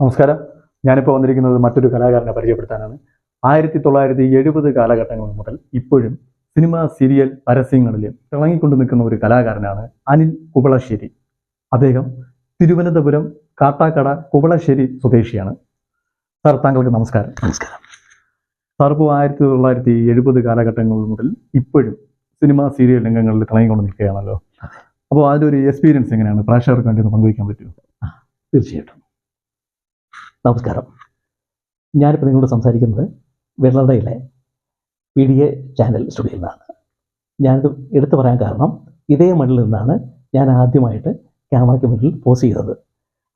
നമസ്കാരം. ഞാനിപ്പോൾ വന്നിരിക്കുന്നത് മറ്റൊരു കലാകാരനെ പരിചയപ്പെടുത്താനാണ്. ആയിരത്തി തൊള്ളായിരത്തി എഴുപത് കാലഘട്ടങ്ങൾ മുതൽ ഇപ്പോഴും സിനിമ സീരിയൽ പരസ്യങ്ങളിൽ തിളങ്ങിക്കൊണ്ട് നിൽക്കുന്ന ഒരു കലാകാരനാണ് അനിൽ കുവളശ്ശേരി. അദ്ദേഹം തിരുവനന്തപുരം കാട്ടാക്കട കുവളശ്ശേരി സ്വദേശിയാണ്. സാർ താങ്കൾക്ക് നമസ്കാരം. നമസ്കാരം. സാർ ഇപ്പോൾ ആയിരത്തി തൊള്ളായിരത്തി എഴുപത് കാലഘട്ടങ്ങൾ മുതൽ ഇപ്പോഴും സിനിമ സീരിയൽ രംഗങ്ങളിൽ തിളങ്ങിക്കൊണ്ട് നിൽക്കുകയാണല്ലോ. അപ്പോൾ അതിന്റെ ഒരു എക്സ്പീരിയൻസ് എങ്ങനെയാണ്? പ്രേക്ഷകർക്ക് വേണ്ടി ഒന്ന് പങ്കുവയ്ക്കാൻ പറ്റുമോ? തീർച്ചയായിട്ടും. നമസ്കാരം. ഞാനിപ്പോൾ നിങ്ങളോട് സംസാരിക്കുന്നത് വെള്ളടയിലെ പി ഡി എ ചാനൽ സ്റ്റുഡിയോയിൽ നിന്നാണ്. ഞാനിത് എടുത്തു പറയാൻ കാരണം ഇതേ മണ്ണിൽ നിന്നാണ് ഞാൻ ആദ്യമായിട്ട് ക്യാമറയ്ക്ക് മുന്നിൽ പോസ് ചെയ്തത്.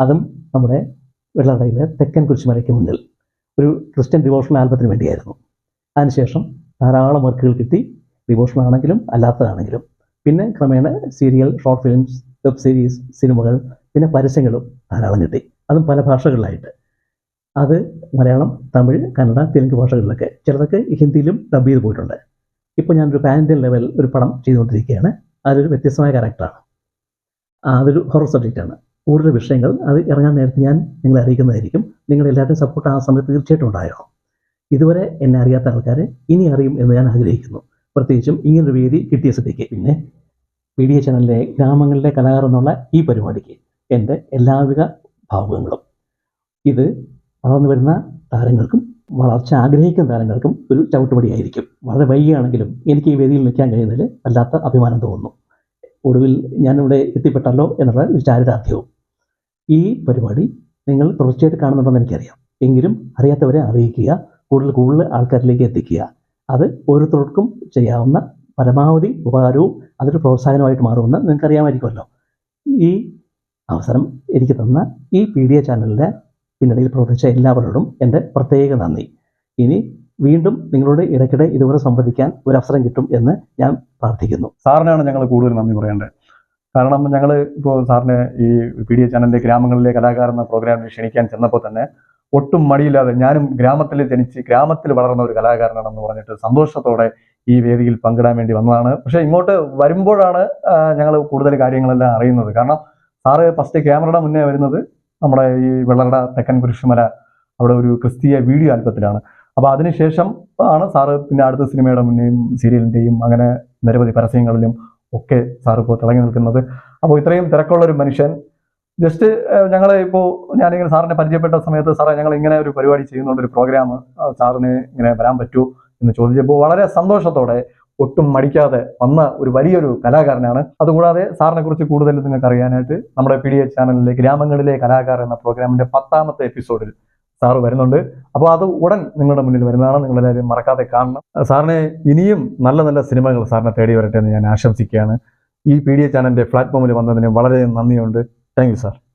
അതും നമ്മുടെ വെള്ളടയിലെ തെക്കൻ കുരിശുമലയ്ക്ക് മുന്നിൽ. ഒരു ക്രിസ്ത്യൻ ഡിവോഷണൽ ആൽബത്തിന് വേണ്ടിയായിരുന്നു. അതിനുശേഷം ധാരാളം വർക്കുകൾ കിട്ടി. ഡിവോഷണൽ ആണെങ്കിലും അല്ലാത്തതാണെങ്കിലും. പിന്നെ ക്രമേണ serial short films web series സിനിമകൾ പിന്നെ പരസ്യങ്ങളും ധാരാളം കിട്ടി. അതും പല ഭാഷകളിലായിട്ട്. അത് മലയാളം തമിഴ് കന്നഡ തെലുങ്ക് ഭാഷകളിലൊക്കെ ചിലതൊക്കെ ഹിന്ദിയിലും ഡബ് ചെയ്ത് പോയിട്ടുണ്ട്. ഇപ്പോൾ ഞാനൊരു പാൻ ഇന്ത്യൻ ലെവൽ ഒരു പടം ചെയ്തുകൊണ്ടിരിക്കുകയാണ്. അതൊരു വ്യത്യസ്തമായ ക്യാരക്ടറാണ് അതൊരു ഹൊറർ സബ്ജക്റ്റാണ് കൂടുതൽ വിഷയങ്ങൾ അത് ഇറങ്ങാൻ നേരത്തെ ഞാൻ നിങ്ങളെ അറിയിക്കുന്നതായിരിക്കും. നിങ്ങൾ എല്ലാവരുടെയും സപ്പോർട്ട് ആ സമയത്ത് തീർച്ചയായിട്ടും ഉണ്ടായോ ഇതുവരെ എന്നെ അറിയാത്ത ആൾക്കാരെ ഇനി അറിയും എന്ന് ഞാൻ ആഗ്രഹിക്കുന്നു. പ്രത്യേകിച്ചും ഇങ്ങനൊരു വേദി കിട്ടിയ സ്ഥിതിക്ക്. പിന്നെ പി ഡി എ ചാനലിലെ ഗ്രാമങ്ങളിലെ കലാകാരെന്നുള്ള ഈ പരിപാടിക്ക് എന്റെ എല്ലാവിധ ഭാവുകങ്ങളും. ഇത് വളർന്നു വരുന്ന താരങ്ങൾക്കും വളർച്ച ആഗ്രഹിക്കുന്ന താരങ്ങൾക്കും ഒരു ചവിട്ടുപടിയായിരിക്കും. വളരെ വൈകിയാണെങ്കിലും എനിക്ക് ഈ വേദിയിൽ നിൽക്കാൻ കഴിയുന്നതിൽ വല്ലാത്ത അഭിമാനം തോന്നുന്നു. ഒടുവിൽ ഞാനിവിടെ എത്തിപ്പെട്ടല്ലോ എന്നുള്ള ഒരു ചാരിതാർത്ഥ്യവും. ഈ പരിപാടി നിങ്ങൾ തുടർച്ചയായിട്ട് കാണുന്നുണ്ടെന്ന് എനിക്കറിയാം. എങ്കിലും അറിയാത്തവരെ അറിയിക്കുക കൂടുതൽ കൂടുതൽ ആൾക്കാരിലേക്ക് എത്തിക്കുക. അത് ഓരോരുത്തർക്കും ചെയ്യാവുന്ന പരമാവധി ഉപകാരവും അതൊരു പ്രോത്സാഹനമായിട്ട് മാറുമെന്ന് നിങ്ങൾക്ക് അറിയാമായിരിക്കുമല്ലോ ഈ അവസരം എനിക്ക് തന്ന ഈ പി ഡി എ ചാനലിന്റെ പിന്നണിയിൽ പ്രവർത്തിച്ച എല്ലാവരോടും എന്റെ പ്രത്യേക നന്ദി. ഇനി വീണ്ടും നിങ്ങളോട് ഇടയ്ക്കിടെ ഇതുവരെ സംവദിക്കാൻ ഒരു അവസരം കിട്ടും എന്ന് ഞാൻ പ്രാർത്ഥിക്കുന്നു. സാറിനാണ് ഞങ്ങൾ കൂടുതൽ നന്ദി പറയേണ്ടത്. കാരണം ഞങ്ങൾ ഇപ്പോൾ സാറിനെ ഈ പി ഡി എ ചാനലിന്റെ ഗ്രാമങ്ങളിലെ കലാകാരൻ എന്ന പ്രോഗ്രാമിൽ ക്ഷണിക്കാൻ ചെന്നപ്പോൾ തന്നെ ഒട്ടും മടിയില്ലാതെ ഞാനും ഗ്രാമത്തിൽ ജനിച്ച് ഗ്രാമത്തിൽ വളർന്ന ഒരു കലാകാരനാണെന്ന് പറഞ്ഞിട്ട് സന്തോഷത്തോടെ ഈ വേദിയിൽ പങ്കിടാൻ വേണ്ടി വന്നതാണ്. പക്ഷേ ഇങ്ങോട്ട് വരുമ്പോഴാണ് ഞങ്ങൾ കൂടുതൽ കാര്യങ്ങളെല്ലാം അറിയുന്നത്. കാരണം സാറ് ഫസ്റ്റ് ക്യാമറയുടെ മുന്നേ വരുന്നത് നമ്മുടെ ഈ വെള്ളറട തെക്കൻ കുരിശുമല അവിടെ ഒരു ക്രിസ്തീയ വീഡിയോ ആൽബത്തിലാണ് അപ്പോൾ അതിനുശേഷം ആണ് സാറ് പിന്നെ അടുത്ത സിനിമയുടെ മുന്നേയും സീരിയലിന്റെയും അങ്ങനെ നിരവധി പരസ്യങ്ങളിലും ഒക്കെ സാറ് ഇപ്പോൾ തിളങ്ങി നിൽക്കുന്നത്. അപ്പോൾ ഇത്രയും തിരക്കുള്ള ഒരു മനുഷ്യൻ. ജസ്റ്റ് ഞങ്ങൾ ഇപ്പോൾ ഞാനിങ്ങനെ സാറിനെ പരിചയപ്പെട്ട സമയത്ത് സാറേ ഞങ്ങൾ ഇങ്ങനെ ഒരു പരിപാടി ചെയ്യുന്നുണ്ട് ഒരു പ്രോഗ്രാം സാറിന് ഇങ്ങനെ വരാൻ പറ്റൂ എന്ന് ചോദിച്ചപ്പോൾ വളരെ സന്തോഷത്തോടെ ഒട്ടും മടിക്കാതെ വന്ന ഒരു വലിയൊരു കലാകാരനാണ്. അതുകൂടാതെ സാറിനെ കുറിച്ച് കൂടുതൽ നിങ്ങൾക്ക് അറിയാനായിട്ട് നമ്മുടെ പി ഡി എ ചാനലിലെ ഗ്രാമങ്ങളിലെ കലാകാരൻ എന്ന പ്രോഗ്രാമിന്റെ പത്താമത്തെ എപ്പിസോഡിൽ സാറ് വരുന്നുണ്ട്. അപ്പോൾ അത് ഉടൻ നിങ്ങളുടെ മുന്നിൽ വരുന്നതാണ്. നിങ്ങളെല്ലാവരും മറക്കാതെ കാണണം. സാറിനെ ഇനിയും നല്ല നല്ല സിനിമകൾ സാറിനെ തേടി വരട്ടെ എന്ന് ഞാൻ ആശംസിക്കുകയാണ്. ഈ പി ഡി എ ചാനലിന്റെ പ്ലാറ്റ്ഫോമിൽ വന്നതിന് വളരെ നന്ദിയുണ്ട്. Thank you sir.